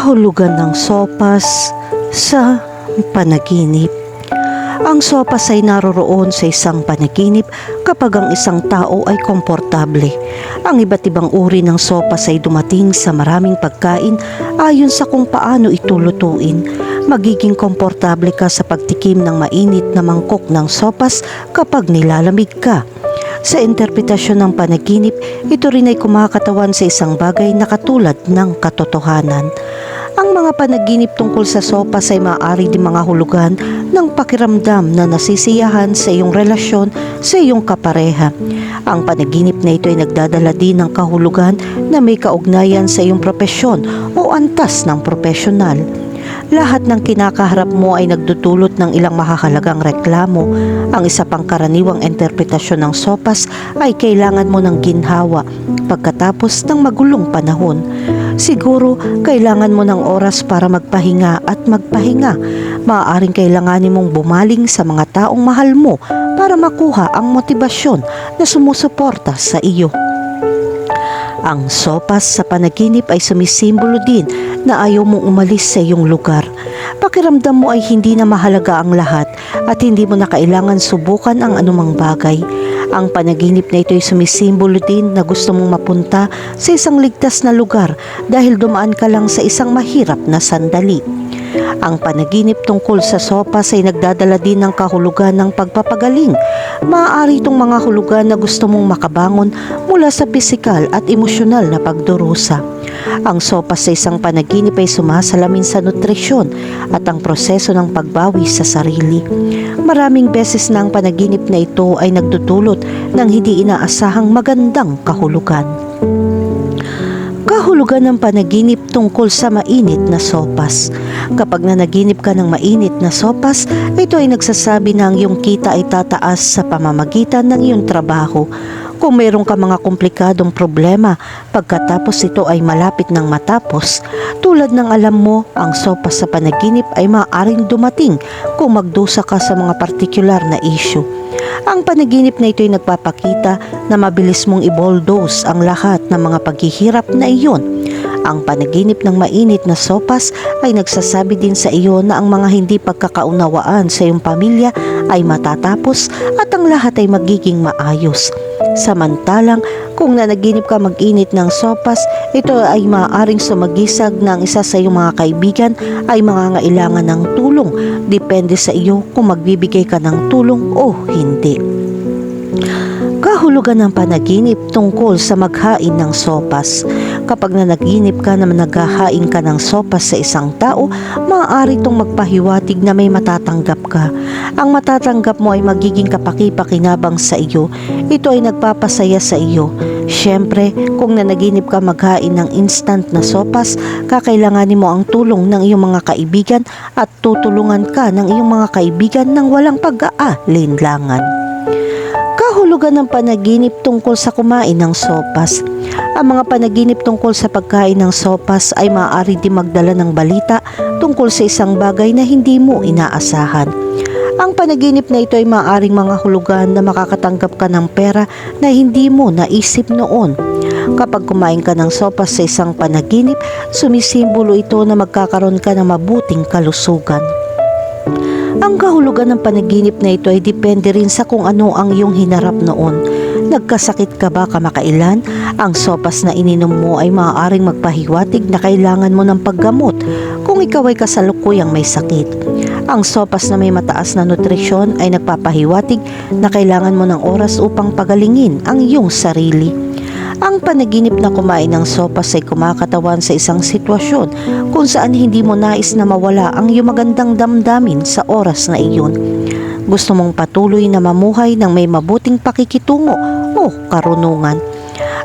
kahulugan ng sopas sa panaginip. Ang sopas ay naroroon sa isang panaginip kapag ang isang tao ay komportable. Ang iba't ibang uri ng sopas ay dumating sa maraming pagkain ayon sa kung paano ito lutuin. Magiging komportable ka sa pagtikim ng mainit na mangkok ng sopas kapag nilalamig ka. Sa interpretasyon ng panaginip, ito rin ay kumakatawan sa isang bagay na katulad ng katotohanan. Ang mga panaginip tungkol sa sopas ay maaari din mga hulugan ng pakiramdam na nasisiyahan sa iyong relasyon sa iyong kapareha. Ang panaginip na ito ay nagdadala din ng kahulugan na may kaugnayan sa iyong propesyon o antas ng profesional. Lahat ng kinakaharap mo ay nagdudulot ng ilang makakalagang reklamo. Ang isa pang karaniwang interpretasyon ng sopas ay kailangan mo ng ginhawa pagkatapos ng magulong panahon. Siguro kailangan mo ng oras para magpahinga at magpahinga. Maaaring kailanganin mong bumaling sa mga taong mahal mo para makuha ang motibasyon na sumusuporta sa iyo. Ang sopas sa panaginip ay sumisimbolo din na ayaw mong umalis sa iyong lugar. Pakiramdam mo ay hindi na mahalaga ang lahat at hindi mo na kailangan subukan ang anumang bagay. Ang panaginip na ito ay sumisimbolo din na gusto mong mapunta sa isang ligtas na lugar dahil dumaan ka lang sa isang mahirap na sandali. Ang panaginip tungkol sa sopas ay nagdadala din ng kahulugan ng pagpapagaling. Maaari itong mga hulugan na gusto mong makabangon mula sa pisikal at emosyonal na pagdurusa. Ang sopas sa isang panaginip ay sumasalamin sa nutrisyon at ang proseso ng pagbawi sa sarili. Maraming beses na ang panaginip na ito ay nagdudulot ng hindi inaasahang magandang kahulugan. Kahulugan ng panaginip tungkol sa mainit na sopas. Kapag nanaginip ka ng mainit na sopas, ito ay nagsasabi na ang iyong kita ay tataas sa pamamagitan ng iyong trabaho. Kung mayroon ka mga komplikadong problema, pagkatapos ito ay malapit ng matapos, tulad ng alam mo, ang sopas sa panaginip ay maaaring dumating kung magdusa ka sa mga partikular na issue. Ang panaginip na ito ay nagpapakita na mabilis mong i-bulldoze ang lahat ng mga paghihirap na iyon. Ang panaginip ng mainit na sopas ay nagsasabi din sa iyo na ang mga hindi pagkakaunawaan sa iyong pamilya ay matatapos at ang lahat ay magiging maayos. Samantalang kung nanaginip ka mag-init ng sopas, ito ay maaaring sumagisag ng isa sa iyong mga kaibigan ay mangangailangan ng tulong. Depende sa iyo kung magbibigay ka ng tulong o hindi. Kahulugan ng panaginip tungkol sa maghain ng sopas. Kapag nanaginip ka na naghahain ka ng sopas sa isang tao, maaari itong magpahiwatig na may matatanggap ka. Ang matatanggap mo ay magiging kapaki-pakinabang sa iyo. Ito ay nagpapasaya sa iyo. Siyempre, kung nanaginip ka maghain ng instant na sopas, kakailanganin mo ang tulong ng iyong mga kaibigan at tutulungan ka ng iyong mga kaibigan ng walang pag-aalinlangan. Kahulugan ng panaginip tungkol sa kumain ng sopas. Ang mga panaginip tungkol sa pagkain ng sopas ay maaari din magdala ng balita tungkol sa isang bagay na hindi mo inaasahan. Ang panaginip na ito ay maaaring mga hulugan na makakatanggap ka ng pera na hindi mo naisip noon. Kapag kumain ka ng sopas sa isang panaginip, sumisimbolo ito na magkakaroon ka ng mabuting kalusugan. Ang kahulugan ng panaginip na ito ay depende rin sa kung ano ang iyong hinarap noon. Nagkasakit ka ba kamakailan? Ang sopas na ininom mo ay maaaring magpahiwatig na kailangan mo ng paggamot kung ikaw ay kasalukuyang may sakit. Ang sopas na may mataas na nutrisyon ay nagpapahiwatig na kailangan mo ng oras upang pagalingin ang iyong sarili. Ang panaginip na kumain ng sopas ay kumakatawan sa isang sitwasyon kung saan hindi mo nais na mawala ang iyong magandang damdamin sa oras na iyon. Gusto mong patuloy na mamuhay ng may mabuting pakikitungo o karunungan.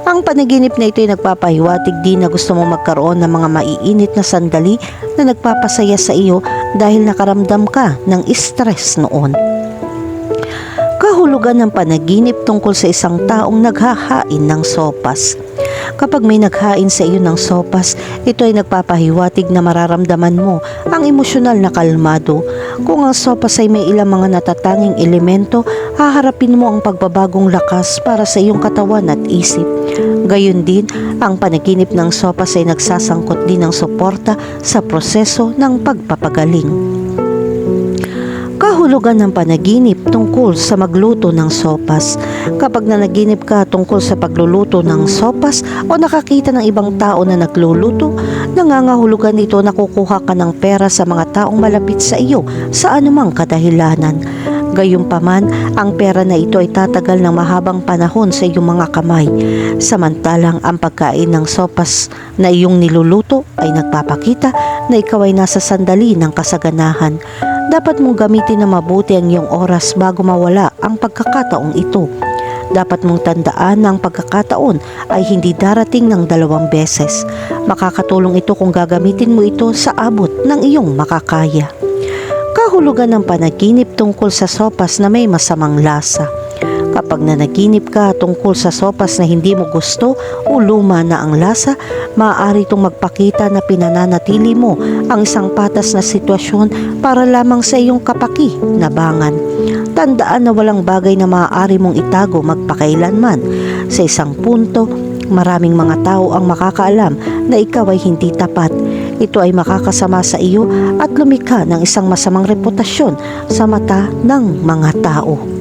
Ang panaginip na ito ay nagpapahiwatig din na gusto mong magkaroon ng mga maiinit na sandali na nagpapasaya sa iyo dahil nakaramdam ka ng stress noon. Kahulugan ng panaginip tungkol sa isang taong naghahain ng sopas. Kapag may naghain sa iyo ng sopas, ito ay nagpapahiwatig na mararamdaman mo ang emosyonal na kalmado. Kung ang sopas ay may ilang mga natatanging elemento, haharapin mo ang pagbabagong lakas para sa iyong katawan at isip. Gayun din, ang panaginip ng sopas ay nagsasangkot din ng suporta sa proseso ng pagpapagaling. Kahulugan ng panaginip tungkol sa magluto ng sopas. Kapag nanaginip ka tungkol sa pagluluto ng sopas o nakakita ng ibang tao na nagluluto, nangangahulugan ito na kukuha ka ng pera sa mga taong malapit sa iyo sa anumang kadahilanan. Gayunpaman, ang pera na ito ay tatagal ng mahabang panahon sa iyong mga kamay. Samantalang ang pagkain ng sopas na iyong niluluto ay nagpapakita na ikaw ay nasa sandali ng kasaganahan. Dapat mong gamitin na mabuti ang iyong oras bago mawala ang pagkakataong ito. Dapat mong tandaan na ang pagkakataon ay hindi darating ng dalawang beses. Makakatulong ito kung gagamitin mo ito sa abot ng iyong makakaya. Kahulugan ng panaginip tungkol sa sopas na may masamang lasa. Kapag nanaginip ka tungkol sa sopas na hindi mo gusto o luma na ang lasa, maaari itong magpakita na pinananatili mo ang isang patas na sitwasyon para lamang sa iyong kapaki na bangan. Tandaan na walang bagay na maaari mong itago magpakailanman. Sa isang punto, maraming mga tao ang makakaalam na ikaw ay hindi tapat. Ito ay makakasama sa iyo at lumikha ng isang masamang reputasyon sa mata ng mga tao.